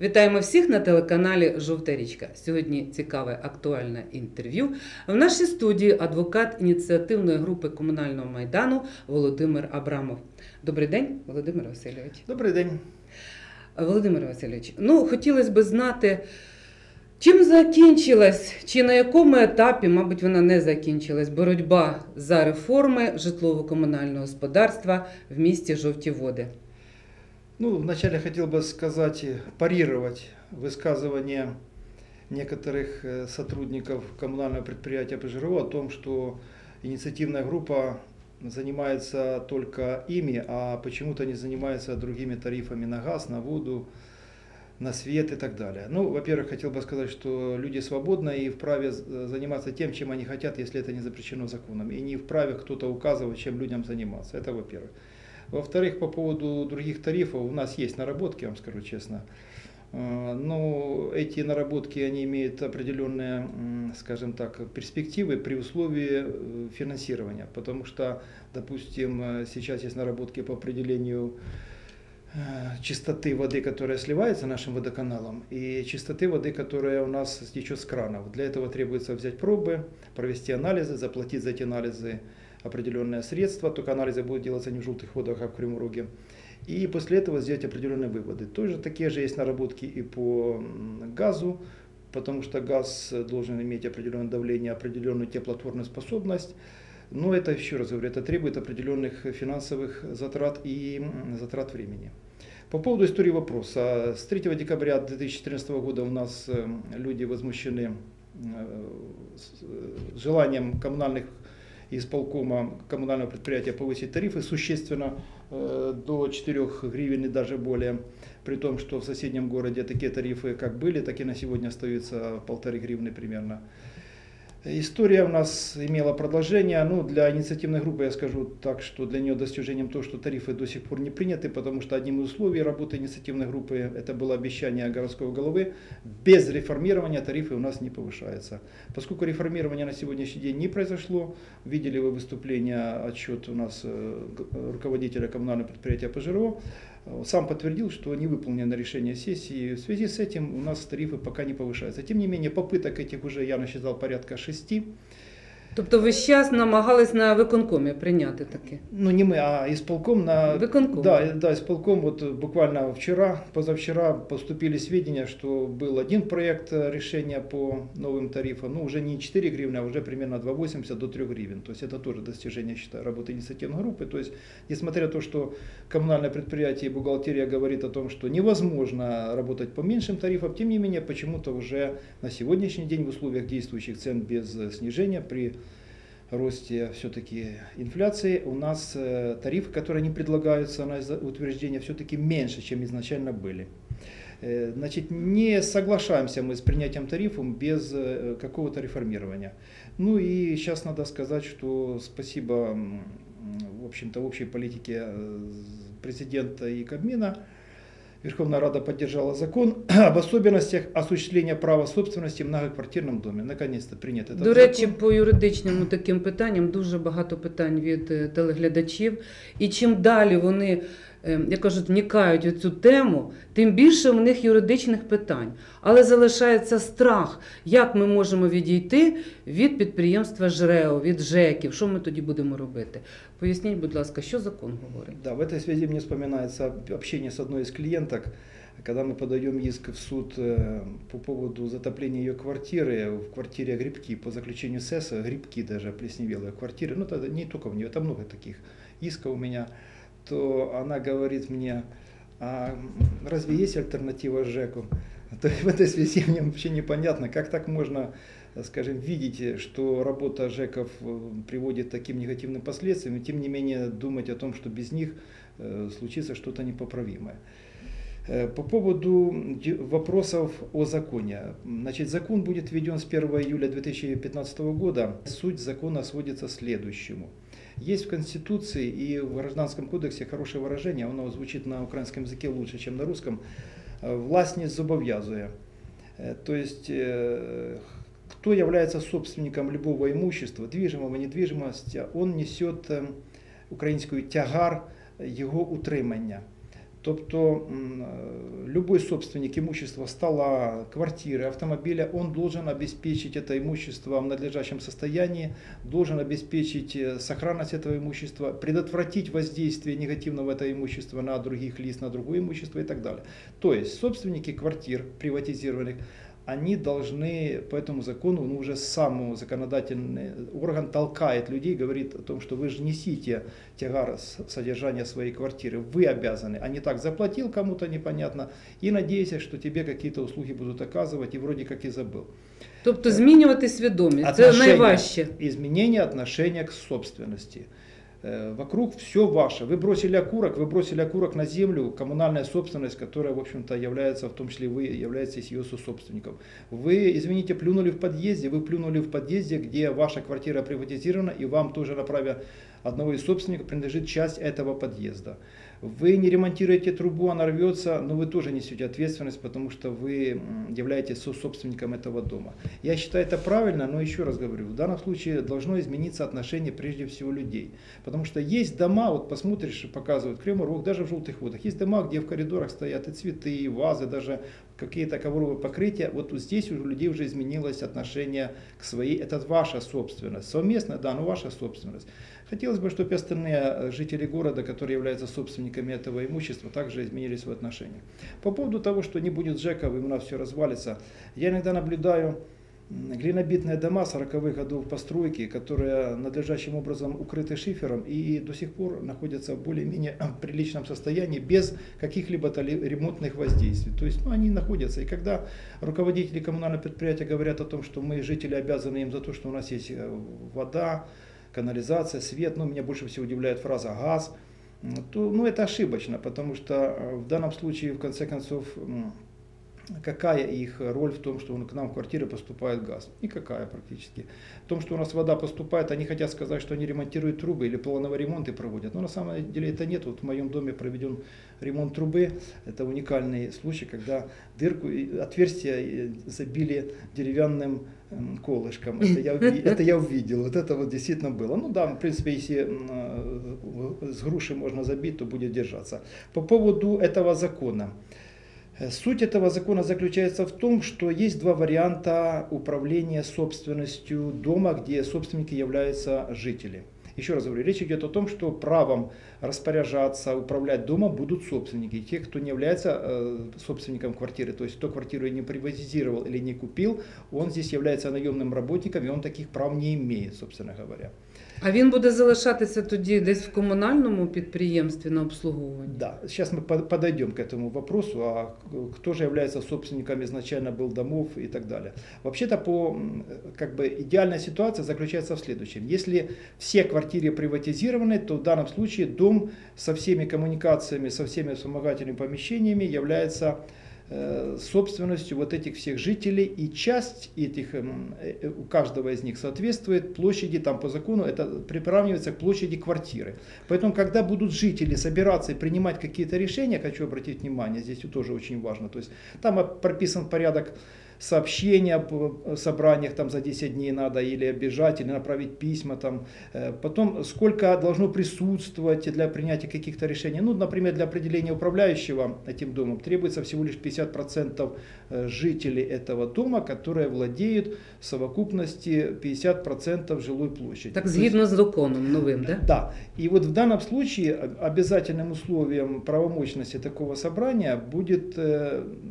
Вітаємо всіх на телеканалі Жовта річка. Сьогодні цікаве актуальне інтерв'ю. В нашій студії адвокат ініціативної групи комунального майдану Володимир Абрамов. Добрий день, Володимир Васильович. Добрий день. Володимир Васильович, ну хотілося б знати, чим закінчилась, чи на якому етапі, мабуть, вона не закінчилась, боротьба за реформи житлово-комунального господарства в місті Жовті Води. Ну, вначале хотел бы сказать, э, парировать высказывание некоторых э, сотрудников коммунального предприятия ПЖРО о том, что инициативная группа занимается только ими, а почему-то не занимается другими тарифами на газ, на воду, на свет и так далее. Ну, во-первых, хотел бы сказать, что люди свободны и вправе з- заниматься тем, чем они хотят, если это не запрещено законом. И не вправе кто-то указывать, чем людям заниматься. Это во-первых. Во-вторых, по поводу других тарифов, у нас есть наработки, я вам скажу честно. Э, Но эти наработки, они имеют определенные, скажем так, перспективы при условии э, финансирования. Потому что, допустим, э, сейчас есть наработки по определению чистоты воды, которая сливается нашим водоканалом, и чистоты воды, которая у нас течет с кранов. Для этого требуется взять пробы, провести анализы, заплатить за эти анализы определенное средство, только анализы будут делаться не в желтых водах, а в Кривом Роге. И после этого сделать определенные выводы. Тоже такие же есть наработки и по газу, потому что газ должен иметь определенное давление, определенную теплотворную способность. Но это, еще раз говорю, это требует определенных финансовых затрат и затрат времени. По поводу истории вопроса. С 3 декабря 2014 года у нас э, люди возмущены э, э, желанием коммунальных исполкома коммунального предприятия повысить тарифы существенно э, до 4 гривен и даже более. При том, что в соседнем городе такие тарифы как были, так и на сегодня остаются полторы гривны примерно. История у нас имела продолжение. Ну, для инициативной группы я скажу так, что для нее достижением то, что тарифы до сих пор не приняты, потому что одним из условий работы инициативной группы это было обещание городского головы. Без реформирования тарифы у нас не повышаются. Поскольку реформирование на сегодняшний день не произошло, видели вы выступление, отчет у нас э, руководителя коммунального предприятия ПЖРО, сам подтвердил, что не выполнено решение сессии. В связи с этим у нас тарифы пока не повышаются. Тем не менее, попыток этих уже я насчитал порядка шести. Тобто ви час намагались на виконкомі прийняти таке. Ну, не мы, а исполком на... Виконком. Да, да, исполком вот буквально вчера, позавчера поступили сведения, что был один проект э, решения по новым тарифам, ну, уже не 4 гривны, а уже примерно 2,80 до 3 гривен. То есть это тоже достижение, считаю, работы инициативной группы. То есть, несмотря на то, что коммунальное предприятие и бухгалтерия говорит о том, что невозможно работать по меньшим тарифам, тем не менее, почему-то уже на сегодняшний день в условиях действующих цен без э, снижения при росте все-таки инфляции, у нас э, тарифы, которые не предлагаются на утверждение, все-таки меньше, чем изначально были. Э, Значит, не соглашаемся мы с принятием тарифов без э, какого-то реформирования. Ну и сейчас надо сказать, что спасибо, в общем-то, общей политике президента и Кабмина, Верховная Рада поддержала закон об особенностях осуществления права собственности в многоквартирном доме. Наконец-то принят этот До речі, закон. по юридичним таким питанням дуже багато питань від е, телеглядачів. І чим далі вони, як кажуть, вникають у цю тему, тим більше в них юридичних питань. Але залишається страх, як ми можемо відійти від підприємства ЖРЕО, від ЖЕКів. Що ми тоді будемо робити? Поясніть, будь ласка, що закон говорить? Да, в этой связи мне вспоминается общение с одной из клиенток, когда мы подаем иск в суд э, по поводу затопления ее квартиры, в квартире грибки, по заключению СЭСа, грибки даже плесневелые квартиры, ну это не только в нее, это много таких исков у меня, то она говорит мне, а разве есть альтернатива ЖЭКу? То есть в этой связи мне вообще непонятно, как так можно, скажем, видеть, что работа ЖЭКов э, приводит к таким негативным последствиям, и тем не менее думать о том, что без них э, случится что-то непоправимое. Э, По поводу вопросов о законе. Значит, закон будет введен с 1 июля 2015 года. Суть закона сводится к следующему. Есть в Конституции и в Гражданском кодексе хорошее выражение, оно звучит на украинском языке лучше, чем на русском. Э, Власть не зобов'язує. Э, То есть, э, кто является собственником любого имущества, движимого, недвижимости, он несет э, українською тягар його утримання. Тобто любой собственник имущества, стола, квартиры, автомобиля, он должен обеспечить это имущество в надлежащем состоянии, должен обеспечить э, сохранность этого имущества, предотвратить воздействие негативного этого имущества на других лиц, на другое имущество и так далее. То есть собственники квартир приватизированных, они должны по этому закону, ну уже сам законодательный орган толкает людей, говорит о том, что вы же несите тягар с- содержания своей квартиры, вы обязаны, а не так заплатил кому-то непонятно и надеясь, что тебе какие-то услуги будут оказывать и вроде как и забыл. Тобто змінювати свідомість. Це Отношение, найважче. Изменение отношения к собственности. Э, Вокруг все ваше. Вы бросили окурок, вы бросили окурок на землю, коммунальная собственность, которая, в общем-то, является, в том числе вы, являетесь ее сособственником. Вы, извините, плюнули в подъезде, вы плюнули в подъезде, где ваша квартира приватизирована, и вам тоже на праве одного из собственников принадлежит часть этого подъезда. Вы не ремонтируете трубу, она рвется, но вы тоже несете ответственность, потому что вы являетесь сособственником этого дома. Я считаю это правильно, но еще раз говорю, в данном случае должно измениться отношение прежде всего людей. Потому что есть дома, вот посмотришь, показывают Кремль, даже в желтых водах, есть дома, где в коридорах стоят и цветы, и вазы, даже какие-то ковровые покрытия. Вот здесь у людей уже изменилось отношение к своей, это ваша собственность. Совместно, да, но ваша собственность. Хотелось бы, чтобы остальные э, жители города, которые являются собственниками этого имущества, также изменились в отношениях. По поводу того, что не будет ЖЭКов, и у нас все развалится, я иногда наблюдаю глинобитные дома 40-х годов постройки, которые надлежащим образом укрыты шифером и до сих пор находятся в более-менее приличном состоянии без каких-либо ремонтных воздействий. То есть ну, они находятся. И когда руководители коммунального предприятия говорят о том, что мы, жители, обязаны им за то, что у нас есть э, вода, канализация, свет, ну, меня больше всего удивляет фраза «газ», то ну, это ошибочно, потому что э, в данном случае, в конце концов, какая их роль в том, что к нам в квартиры поступает газ? Никакая практически. В том, что у нас вода поступает, они хотят сказать, что они ремонтируют трубы или плановые ремонты проводят. Но на самом деле это нет. Вот в моем доме проведен ремонт трубы. Это уникальный случай, когда дырку, и отверстие э, забили деревянным колышком. Это я, это я увидел. Вот это вот действительно было. Ну да, в принципе, если э, с груши можно забить, то будет держаться. По поводу этого закона. Э, Суть этого закона заключается в том, что есть два варианта управления собственностью дома, где собственники являются жители. Еще раз говорю, речь идет о том, что правом распоряжаться, управлять домом будут собственники. Те, кто не является э, собственником квартиры, то есть кто квартиру не приватизировал или не купил, он здесь является наемным работником, и он таких прав не имеет, собственно говоря. А він буде залишатися тоді десь в комунальному підприємстві на обслуговуванні? Да, сейчас мы под- подойдем к этому вопросу, а кто же является собственником изначально был домов и так далее. Вообще-то по м, как бы идеальная ситуация заключается в следующем. Если все квартиры приватизированы, то в данном случае дом со всеми коммуникациями, со всеми вспомогательными помещениями является э, собственностью вот этих всех жителей, и часть этих, эм, э, у каждого из них соответствует площади, там по закону это приравнивается к площади квартиры. Поэтому, когда будут жители собираться и принимать какие-то решения, хочу обратить внимание, здесь тоже очень важно, то есть там э, прописан порядок сообщения об э, собраниях там за 10 дней надо или обижать, или направить письма там. Э, Потом сколько должно присутствовать для принятия каких-то решений. Ну, например, для определения управляющего этим домом требуется всего лишь 50% э, жителей этого дома, которые владеют в совокупности 50% жилой площади. Так згідно з законом новим, да? да. И вот в данном случае об- обязательным условием правомощности такого собрания будет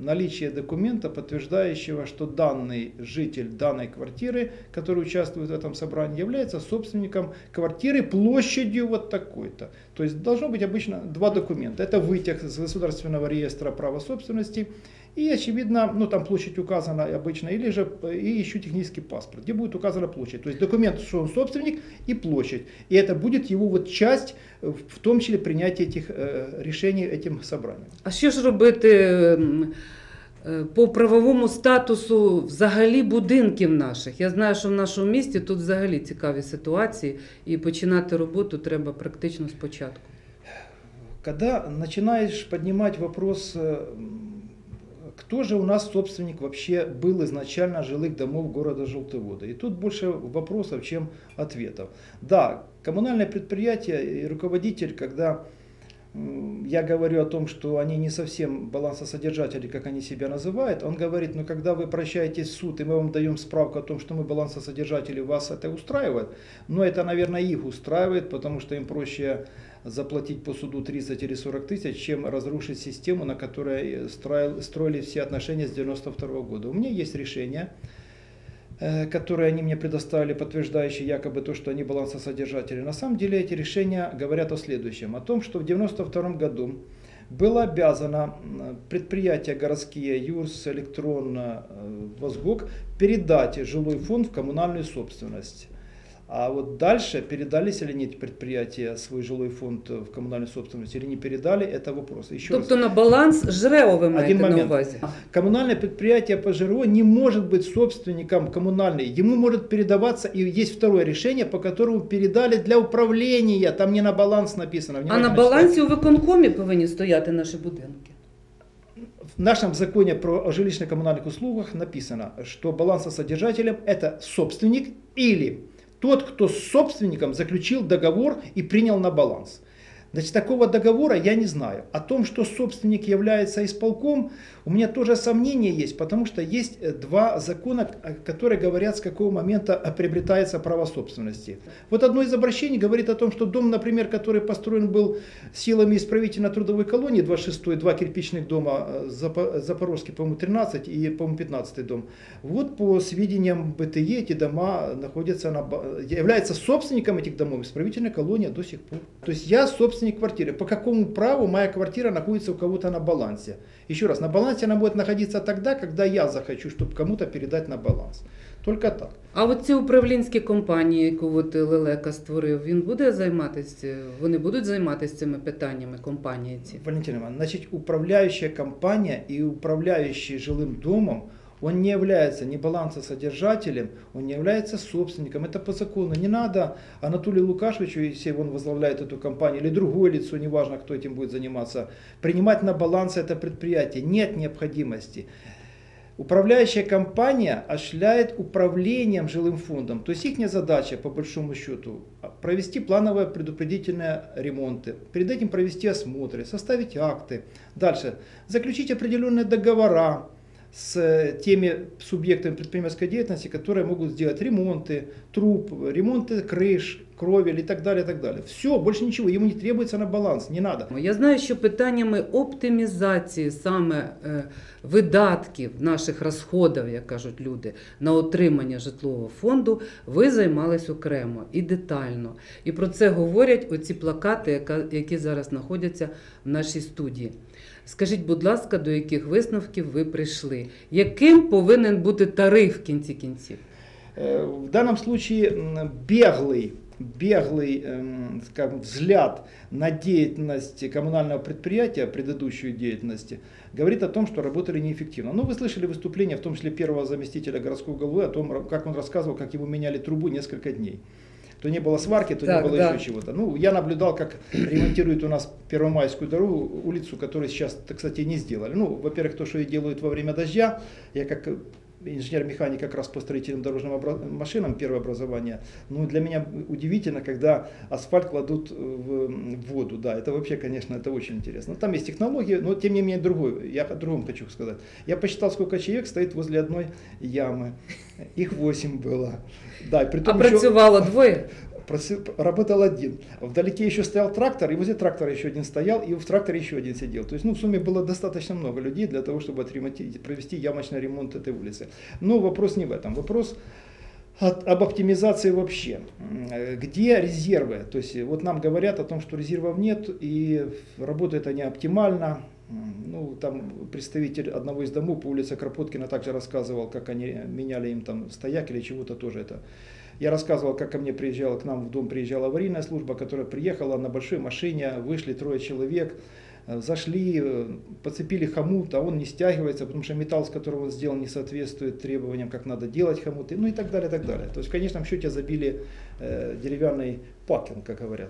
наличие документа, подтверждающего, что данный житель данной квартиры, который участвует в этом собрании, является собственником квартиры площадью вот такой-то. То есть должно быть обычно два документа. Это вытяг из государственного реестра права собственности и, очевидно, ну там площадь указана обычно, или же и еще технический паспорт, где будет указана площадь. То есть документ, что он собственник и площадь. И это будет его вот часть, в том числе принятия этих э, решений этим собранием. А що ж робити м, е, по правовому статусу взагалі будинків наших? Я знаю, що в нашому місті тут взагалі цікаві ситуації, і починати роботу треба практично спочатку. Когда начинаешь поднимать вопрос, э, м, кто же у нас собственник вообще был изначально жилых домов города Желтовода. И тут больше вопросов, чем ответов. Да, коммунальное предприятие и руководитель, когда м, я говорю о том, что они не совсем балансосодержатели, как они себя называют, он говорит, ну когда вы прощаетесь в суд, и мы вам даем справку о том, что мы балансосодержатели, вас это устраивает, но это, наверное, их устраивает, потому что им проще заплатить по суду 30 или 40 тысяч, чем разрушить систему, на которой строил- строили все отношения с 92 года. У меня есть решение, э, которые они мне предоставили, подтверждающие якобы то, что они балансосодержатели. На самом деле эти решения говорят о следующем, о том, что в 92 году было обязано м, предприятия городские ЮРС, Электрон, э, Возгок передать жилой фонд в коммунальную собственность. А вот дальше передались или нет предприятия свой жилой фонд в коммунальную собственность или не передали, это вопрос. Еще раз. Тобто на баланс ЖРЕО ви маєте на момент. увазі. Коммунальное предприятие по ЖРО не может быть собственником коммунальной. Ему может передаваться, и есть второе решение, по которому передали для управления. Там не на баланс написано. А внимательно на читайте. балансі у виконкомі повинні стояти наші будинки. В нашем законе про о жилищно-коммунальных услугах написано, что балансосодержателем это собственник или тот, кто с собственником заключил договор и принял на баланс. Значит, такого договора я не знаю. О том, что собственник является исполком, у меня тоже сомнения есть, потому что есть э, два закона, э, которые говорят, с какого момента э, приобретается право собственности. Вот одно из обращений говорит о том, что дом, например, который построен был силами исправительно-трудовой колонии, 26-й, два кирпичных дома, Запо- Запорожский, по-моему, 13 и, по-моему, 15 дом. Вот по сведениям БТЕ эти дома находятся на, является собственником этих домов исправительная колония до сих пор. То есть я собственник квартиры. По какому праву моя квартира находится у кого-то на балансе? Еще раз, на балансе она будет находиться тогда, когда я захочу, чтобы кому-то передать на баланс. Только так. А от ці управлінські компанії, яку от Лелека створив, він буде займатися, вони будуть займатися цими питаннями компанії ці? Валентина Ивановна, значит, управляющая компания и управляющий жилым домом, он не является ни балансосодержателем, он не является собственником. Это по закону. Не надо Анатолию Лукашевичу, если он возглавляет эту компанию, или другое лицо, неважно, кто этим будет заниматься, принимать на баланс это предприятие. Нет необходимости. Управляющая компания осуществляет управлением жилым фондом. То есть их задача, по большому счету, провести плановые предупредительные ремонты, перед этим провести осмотры, составить акты. Дальше, заключить определенные договора с э, теми субъектами предпринимательской деятельности, которые могут сделать ремонты труб, ремонты крыш, кровель и так далее, и так далее. Все, больше ничего, ему не требуется на баланс, не надо. Я знаю, що питаннями оптимізації саме е, видатків наших розходів, як кажуть люди, на отримання житлового фонду, ви займались окремо і детально. І про це говорять оці плакати, яка- які зараз знаходяться в нашій студії. Скажіть, будь ласка, до яких висновків ви прийшли? Яким повинен бути тариф в кінці кінців? Э, В данном случае м, беглый, беглый эм, скажем, взгляд на деятельность коммунального предприятия, предыдущую деятельность, говорит о том, что работали неэффективно. Ну, вы слышали выступление, в том числе первого заместителя городского головы, о том, как он рассказывал, как ему меняли трубу несколько дней. То не было сварки, то Так, не было да. еще чего-то. Ну, я наблюдал, как ремонтируют у нас Первомайскую дорогу, улицу, которую сейчас, кстати, не сделали. Ну, во-первых, то, что и делают во время дождя. Я как инженер-механик как раз по строительным дорожным обра- машинам первое образование. Ну, для меня удивительно, когда асфальт кладут в, в воду. Да, это вообще, конечно, это очень интересно. Там есть технологии, но тем не менее другой. Я о другом хочу сказать. Я посчитал, сколько человек стоит возле одной ямы. Их 8 было. Да, и при А еще- працювало двоє? Работал один. Вдалеке еще стоял трактор, и возле трактора еще один стоял, и в тракторе еще один сидел. То есть, ну, в сумме было достаточно много людей для того, чтобы провести ямочный ремонт этой улицы. Но вопрос не в этом. Вопрос от- об оптимизации вообще. Где резервы? То есть, вот нам говорят о том, что резервов нет, и работают они оптимально. Ну, там представитель одного из домов по улице Кропоткина также рассказывал, как они меняли им там стояк или чего-то тоже это. Я рассказывал, как ко мне приезжала, к нам в дом приезжала аварийная служба, которая приехала на большой машине, вышли трое человек, э, зашли, э, подцепили хомут, а он не стягивается, потому что металл, с которого он сделан, не соответствует требованиям, как надо делать хомуты, ну и так далее, так далее. То есть в конечном счете забили э, деревянный пакинг, как говорят.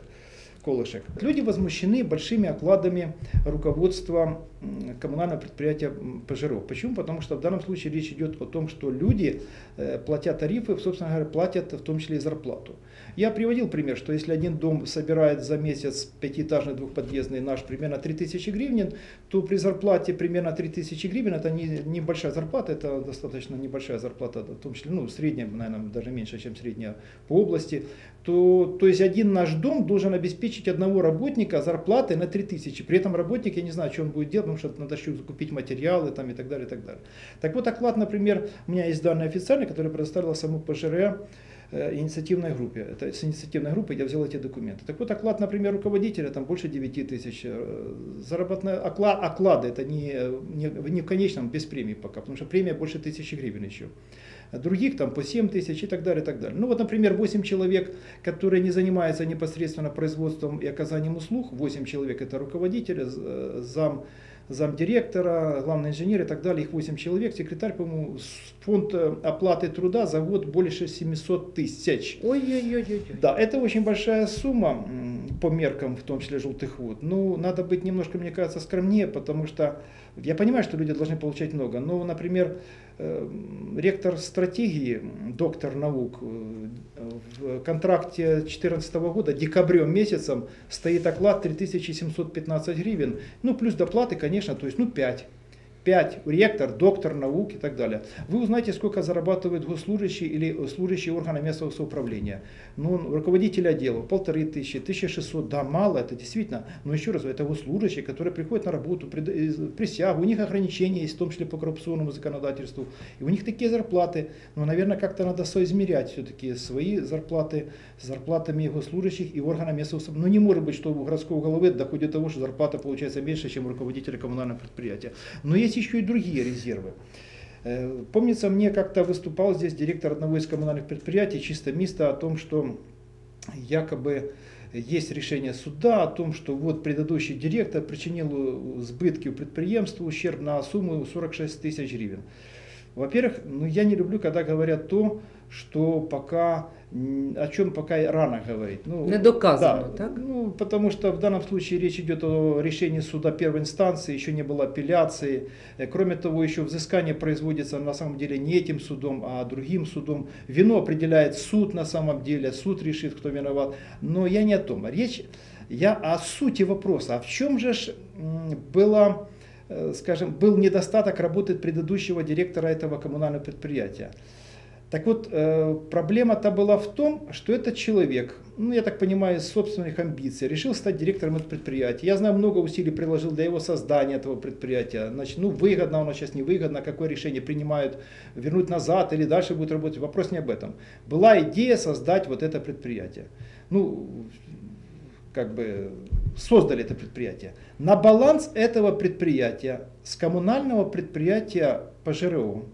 Колышек. Люди возмущены большими окладами руководства коммунального предприятия Пожаров. Почему? Потому что в данном случае речь идет о том, что люди, э, платя тарифы, собственно говоря, платят в том числе и зарплату. Я приводил пример, что если один дом собирает за месяц пятиэтажный двухподъездный наш примерно 3000 гривен, то при зарплате примерно 3000 гривен, это не, небольшая зарплата, это достаточно небольшая зарплата, в том числе, ну, средняя, наверное, даже меньше, чем средняя по области, то, то есть один наш дом должен обеспечить одного работника зарплатой на 3000. При этом работник, я не знаю, что он будет делать, потому что надо еще купить материалы там, и так далее, и так далее. Так вот, оклад, например, у меня есть данные официальные, которые предоставила саму ПЖР, э, инициативной группе. Это с инициативной группы я взял эти документы. Так вот, оклад, например, руководителя там больше 9 тысяч. Э, Заработная оклад, оклады это не, не, не в конечном, без премии пока, потому что премия больше тысячи гривен еще. Других там по 7 тысяч и так далее, и так далее. Ну вот, например, 8 человек, которые не занимаются непосредственно производством и оказанием услуг, 8 человек это руководители, э, зам, замдиректора, главный инженер и так далее, их 8 человек, секретарь, по-моему, фонд э, оплаты труда за год больше 700 тысяч. Ой-ой-ой. Да, это очень большая сумма по меркам, в том числе желтых вод. Ну, надо быть немножко, мне кажется, скромнее, потому что я понимаю, что люди должны получать много, но, например, э, ректор стратегии, доктор наук, э, в контракте 2014 года, декабрем месяцем, стоит оклад 3715 гривен, ну, плюс доплаты, конечно, то есть, ну, 5. 5 ректор, доктор наук и так далее. Вы узнаете, сколько зарабатывает госслужащий или служащий органа местного самоуправления. Ну, руководитель отдела полторы тысячи, 1600, да, мало, это действительно. Но еще раз, это госслужащие, которые приходят на работу, э, присягу, у них ограничения есть, в том числе по коррупционному законодательству. И у них такие зарплаты. Но, наверное, как-то надо соизмерять все-таки свои зарплаты с зарплатами госслужащих и органа местного самоуправления. Ну, не может быть, что у городского головы доходит до того, что зарплата получается меньше, чем у руководителя коммунального предприятия. Но есть еще и другие резервы. Э, Помнится, мне как-то выступал здесь директор одного из коммунальных предприятий, чисто мисто, о том, что якобы есть решение суда о том, что вот предыдущий директор причинил сбытки у предприемства, ущерб на сумму 46 тысяч гривен. Во-первых, ну, я не люблю, когда говорят то, что пока о чем пока рано говорить. Ну, Не доказано, да, так? Ну, потому что в данном случае речь идет о решении суда первой инстанции, еще не было апелляции. Э, Кроме того, еще взыскание производится на самом деле не этим судом, а другим судом. Вину определяет суд на самом деле, суд решит, кто виноват. Но я не о том. Речь я о сути вопроса. А в чем же было, скажем, был недостаток работы предыдущего директора этого коммунального предприятия? Так вот, э, проблема-то была в том, что этот человек, ну, я так понимаю, из собственных амбиций, решил стать директором этого предприятия. Я знаю, много усилий приложил для его создания этого предприятия. Значит, ну, выгодно оно сейчас, невыгодно, какое решение принимают, вернуть назад или дальше будет работать. Вопрос не об этом. Была идея создать вот это предприятие. Ну, как бы создали это предприятие. На баланс этого предприятия с коммунального предприятия по ЖРО,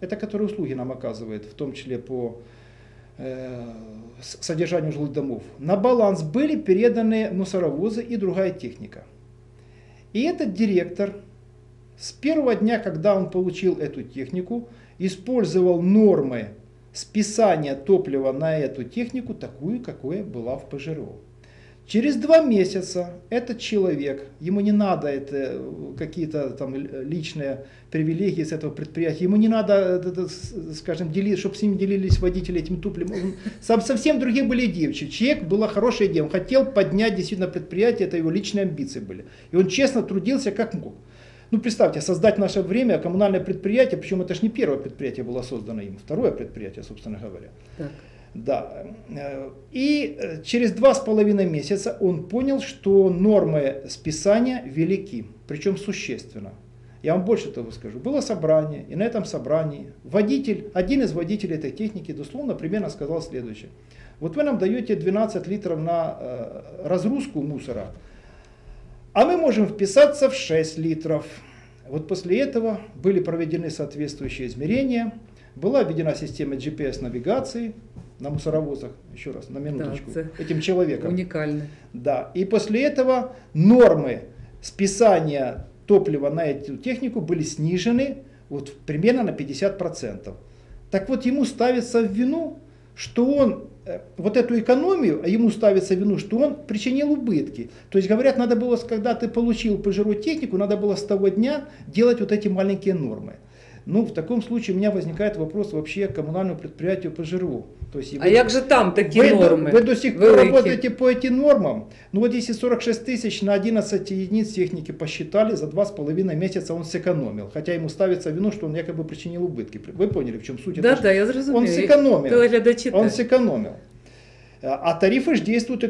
это которые услуги нам оказывает, в том числе по э, содержанию жилых домов, на баланс были переданы мусоровозы и другая техника. И этот директор с первого дня, когда он получил эту технику, использовал нормы списания топлива на эту технику такую, какая была в ПЖРО. Через два месяца этот человек, ему не надо это, э, какие-то там личные привилегии с этого предприятия, ему не надо, э, скажем, делить, чтобы с ним делились водители этим. Он- сам- совсем другие были идеи. Человек была хорошая идея, он хотел поднять действительно предприятие, это его личные амбиции были. И он честно трудился как мог. Ну, представьте, создать в наше время коммунальное предприятие, причем это же не первое предприятие было создано им, второе предприятие, собственно говоря. Так. Да. И э, через два с половиной месяца он понял, что нормы списания велики, причем существенно. Я вам больше того скажу. Было собрание, и на этом собрании водитель, один из водителей этой техники, дословно, примерно сказал следующее. Вот вы нам даете 12 литров на э, разгрузку мусора, а мы можем вписаться в 6 литров. Вот после этого были проведены соответствующие измерения, была введена система GPS-навигации на мусоровозах, еще раз, на минуточку, це этим человеком. Унікальне. Да. И после этого нормы списания топлива на эту технику были снижены вот примерно на 50%. Так вот, ему ставится в вину, что он э, вот эту экономию, а ему ставится вину, что он причинил убытки. То есть говорят, надо было, когда ты получил ПЖРО технику, надо было с того дня делать вот эти маленькие нормы. Ну, в таком случае у меня возникает вопрос вообще к коммунальному предприятию ПЖРО. То есть А як же там такі вы, до- норми? вы до сих пор великі? работаете по этим нормам. Ну вот если 46 тысяч на 11 единиц техники посчитали, за 2,5 месяца он сэкономил. Хотя ему ставится вину, что он якобы причинил убытки. Вы поняли, в чем суть? Да, Это да, я зрозумію. Он сэкономил. Телеглядачі Он теж. сэкономил. А тарифы же действуют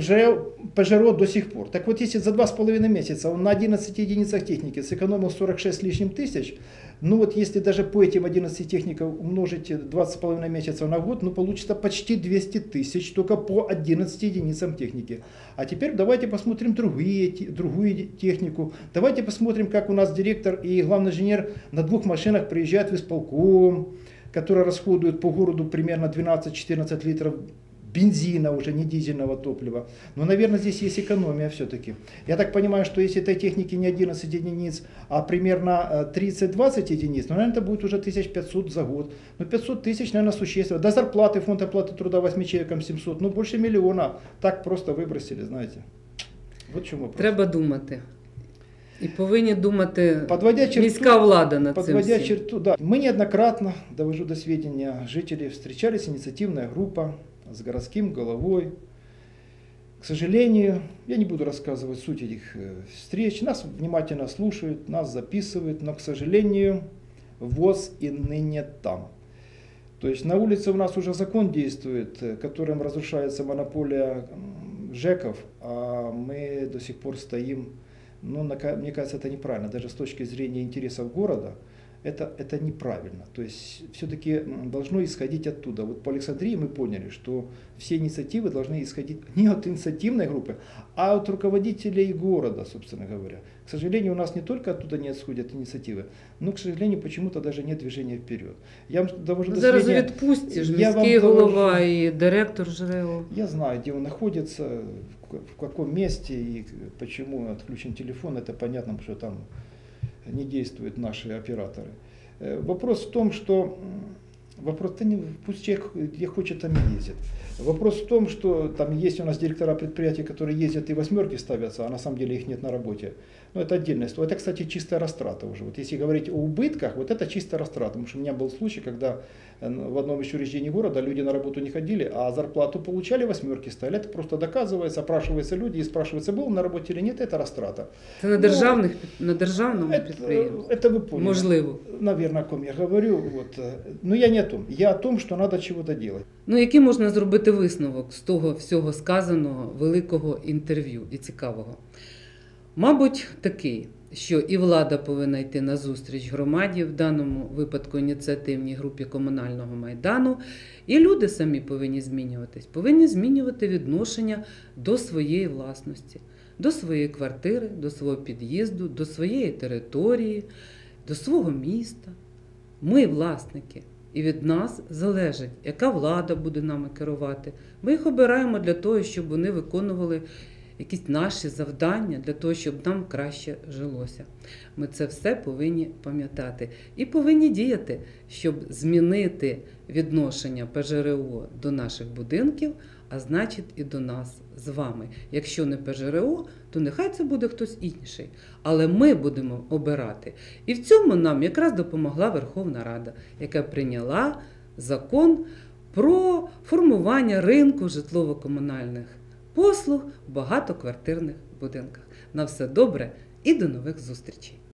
ЖЭ ПЖРО до сих пор. Так вот, если за 2,5 месяца он на 11 единицах техники сэкономил 46 с лишним тысяч, ну вот если даже по этим 11 техникам умножить 20,5 месяца на год, ну получится почти 200 тысяч только по 11 единицам техники. А теперь давайте посмотрим другие, другую технику. Давайте посмотрим, как у нас директор и главный инженер на двух машинах приезжают в исполком, которые расходуют по городу примерно 12-14 литров бензина, уже не дизельного топлива. Но, наверное, здесь есть экономия все-таки. Я так понимаю, что если этой техники не 11 единиц, а примерно э, 30-20 единиц, ну, наверное, это будет уже 1500 за год. Ну, 500 тысяч, наверное, существенно. До зарплаты фонд оплаты труда 8 человекам 700, ну, больше миллиона. Так просто выбросили, знаете. Вот в чем вопрос. Треба думати. І повинні думати Подводя черту- міська влада над цим. Подводя всім. черту, да. Мы неоднократно, довожу до сведения жителей, встречались инициативная группа с городским головой. К сожалению, я не буду рассказывать суть этих э, встреч. Нас внимательно слушают, нас записывают, но, к сожалению, ВОЗ и ныне там. То есть на улице у нас уже закон действует, э, которым разрушается монополия ЖЭКов, а мы до сих пор стоим, ну, мне кажется, это неправильно, даже с точки зрения интересов города, это, это неправильно. То есть все-таки должно исходить оттуда. Вот по Александрии мы поняли, что все инициативы должны исходить не от инициативной группы, а от руководителей города, собственно говоря. К сожалению, у нас не только оттуда не исходят инициативы, но, к сожалению, почему-то даже нет движения вперед. Я вам довожу до Зараз у сведения- відпустці ж Я вам міський довожу- голова і директор ЖРЕО. Я знаю, где он находится, в ка- в каком месте и к- почему отключен телефон. Это понятно, потому что там не действуют наши операторы. Э, Вопрос в том, что вопрос, да не, пусть человек где хочет, там и ездит. Вопрос в том, что там есть у нас директора предприятий, которые ездят и восьмерки ставятся, а на самом деле их нет на работе. Но это отдельная история. Это, кстати, чистая растрата уже. Вот если говорить о убытках, вот это чистая растрата. Потому что у меня был случай, когда э, в одном из учреждений города люди на работу не ходили, а зарплату получали, восьмерки ставили. Это просто доказывается, опрашиваются люди и спрашивается, был он на работе или нет, это растрата. Це на, державних, під- на державному Это, підприємстві. это вы поняли. Можливо. Наверное, о ком я говорю. Вот. э, Но я не о том. Я о том, что надо чего-то делать. Ну, який можна зробити висновок з того всього сказаного великого інтерв'ю і цікавого? Мабуть, такий, що і влада повинна йти на зустріч громаді, в даному випадку ініціативній групі комунального майдану, і люди самі повинні змінюватись, повинні змінювати відношення до своєї власності, до своєї квартири, до свого під'їзду, до своєї території, до свого міста. Ми власники, і від нас залежить, яка влада буде нами керувати. Ми їх обираємо для того, щоб вони виконували якісь наші завдання, для того, щоб нам краще жилося. Ми це все повинні пам'ятати і повинні діяти, щоб змінити відношення ПЖРО до наших будинків, а значить і до нас з вами. Якщо не ПЖРО, то нехай це буде хтось інший. Але ми будемо обирати. І в цьому нам якраз допомогла Верховна Рада, яка прийняла закон про формування ринку житлово-комунальних послуг в багатоквартирних будинках. На все добре і до нових зустрічей!